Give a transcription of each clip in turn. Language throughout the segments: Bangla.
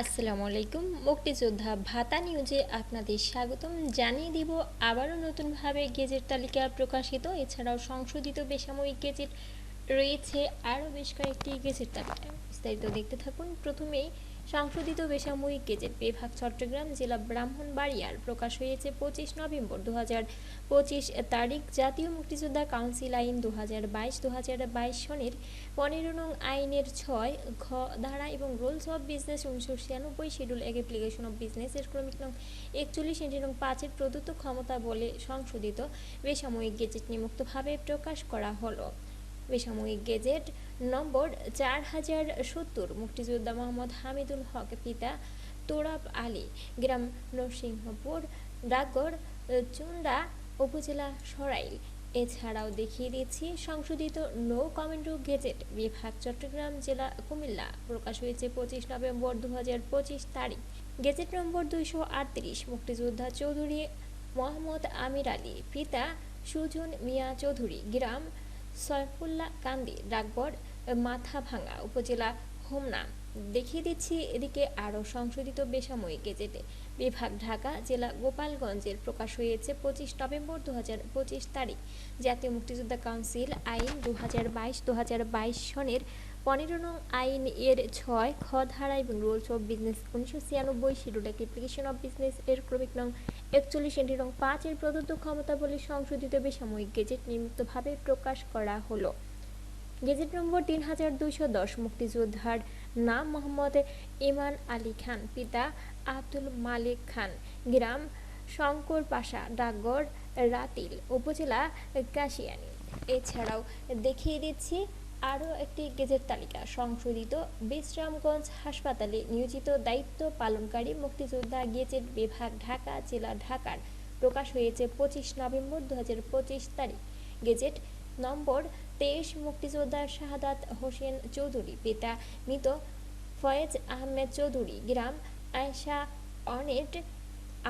আসসালামু আলাইকুম, মুক্তিযোদ্ধা ভাতা নিউজে আপনাদের স্বাগতম। জানিয়ে দিব আবারও নতুনভাবে গেজেট তালিকা প্রকাশিত। এছাড়াও সংশোধিত বেসামরিক গেজেট রয়েছে আরও বেশ কয়েকটি গেজেট তালিকা। বিস্তারিত দেখতে থাকুন। প্রথমেই সংশোধিত বেসামরিক গেজেট বিভাগ চট্টগ্রাম জেলা ব্রাহ্মণবাড়িয়ার প্রকাশ হয়েছে পঁচিশ নভেম্বর দু পঁচিশ তারিখ। জাতীয় মুক্তিযোদ্ধা কাউন্সিল আইন দু হাজার বাইশ দু হাজার বাইশ সনের পনেরো নং আইনের ছয় ঘ ধারা এবং রুলস অফ বিজনেস উনিশশো ছিয়ানব্বই শিডিউল অ্যাপ্লিকেশন অফ বিজনেস এর ক্রমিক নং একচল্লিশ এন্টি নং পাঁচের প্রদত্ত ক্ষমতা বলে সংশোধিত বেসামরিক গেজেট নিমুক্তভাবে প্রকাশ করা হলো। বেসামরিক গেজেট নম্বর চার হাজার সত্তর, মুক্তিযোদ্ধা মোহাম্মদ হামিদুল হক, পিতা তোরাব আলী, গ্রাম নরসিংহপুর ডাকগড় চুন্ডা উপজেলা সরাইল। এছাড়াও দেখিয়ে দিচ্ছি, সংশোধিত নো কমেন্টো গেজেট বিভাগ, চট্টগ্রাম জেলা, কুমিল্লা। প্রকাশ হয়েছে পঁচিশ নভেম্বর দু হাজার পঁচিশ তারিখ। গেজেট নম্বর দুইশো আটত্রিশ, মুক্তিযোদ্ধা চৌধুরী মোহাম্মদ আমির আলী, পিতা সুজন মিয়া চৌধুরী, গ্রাম সয়ফুল্লাহ কান্দি ডাকবর মাথাভাঙ্গা উপজেলা হোমনা। দেখিয়ে দিচ্ছি এদিকে আরও সংশোধিত বেসামরিক গেজেটে। বিভাগ, ঢাকা, জেলা, গোপালগঞ্জের প্রকাশ হয়েছে পঁচিশ নভেম্বর দু হাজার পঁচিশ তারিখ। জাতীয় মুক্তিযোদ্ধা কাউন্সিল আইন দু হাজার বাইশ সনের পনেরো নং আইন এর ছয়, খ ধারা এবং রুলস অফ বিজনেস উনিশশো ছিয়ানব্বই শিডিউল অ্যাপ্লিকেশন অফ বিজনেস এর ক্রমিক নং একচল্লিশ এন্টি নং পাঁচের প্রদত্ত ক্ষমতা বলে সংশোধিত বেসামরিক গেজেট নিয়মিতভাবে প্রকাশ করা হলো। গেজেট নম্বর তিন হাজার দুইশো দশ মুক্তিযোদ্ধার নাম মোহাম্মদ ইমান আলী খান, পিতা আব্দুল মালিক খান, গ্রাম শঙ্কর পাশা ডাকগড় রাতিল, উপজেলা কাশিয়ানি। এছাড়াও দেখিয়ে দিচ্ছি আরও একটি গেজেট তালিকা, সংশোধিত বিশ্রামগঞ্জ হাসপাতালে নিয়োজিত দায়িত্ব পালনকারী মুক্তিযোদ্ধা গেজেট বিভাগ ঢাকা, জেলা ঢাকার প্রকাশ হয়েছে পঁচিশ নভেম্বর দু হাজার পঁচিশ তারিখ। গেজেট নম্বর তেইশ মুক্তিযোদ্ধা শাহাদাত হোসেন চৌধুরী, পিতা মৃত ফয়েজ আহমেদ চৌধুরী, গ্রাম আয়সা অনেট,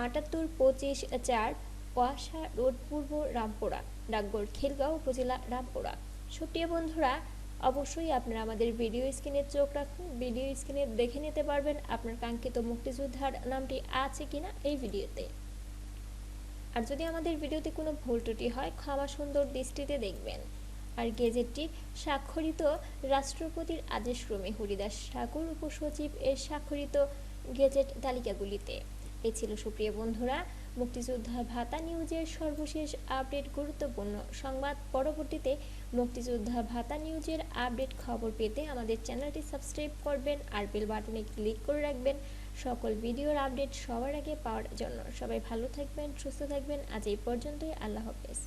আটাত্তর পঁচিশ চার ওয়াসা রোড, পূর্ব রামপুরা ডাকগড় খিলগাঁও উপজেলা রামপুরা। সুপ্রিয় বন্ধুরা অবশ্যই আপনারা আমাদের ভিডিও স্ক্রিনে চোখ রাখুন। ভিডিও স্ক্রিনে দেখে নিতে পারবেন আপনার কাঙ্ক্ষিত মুক্তিযোদ্ধার নামটি আছে কিনা এই ভিডিওতে আর যদি আমাদের ভিডিওতে কোনো ভুল ত্রুটি হয়, ক্ষমা সুন্দর দৃষ্টিতে দেখবেন। আর গেজেটটি স্বাক্ষরিত রাষ্ট্রপতির আদেশক্রমে হরিদাস ঠাকুর, উপসচিব এর স্বাক্ষরিত গেজেট তালিকাগুলিতে। এ ছিল সুপ্রিয় বন্ধুরা মুক্তিযোদ্ধা ভাতা নিউজের সর্বশেষ আপডেট গুরুত্বপূর্ণ। সংবাদ পরবর্তীতে মুক্তিযোদ্ধা ভাতা নিউজের আপডেট খবর পেতে আমাদের চ্যানেলটি সাবস্ক্রাইব করবেন আর বেল বাটনে ক্লিক করে রাখবেন। সকল ভিডিওর আপডেট সবার আগে পাওয়ার জন্য সবাই ভালো থাকবেন, সুস্থ থাকবেন। আজ এই পর্যন্তই, আল্লাহ হাফেজ।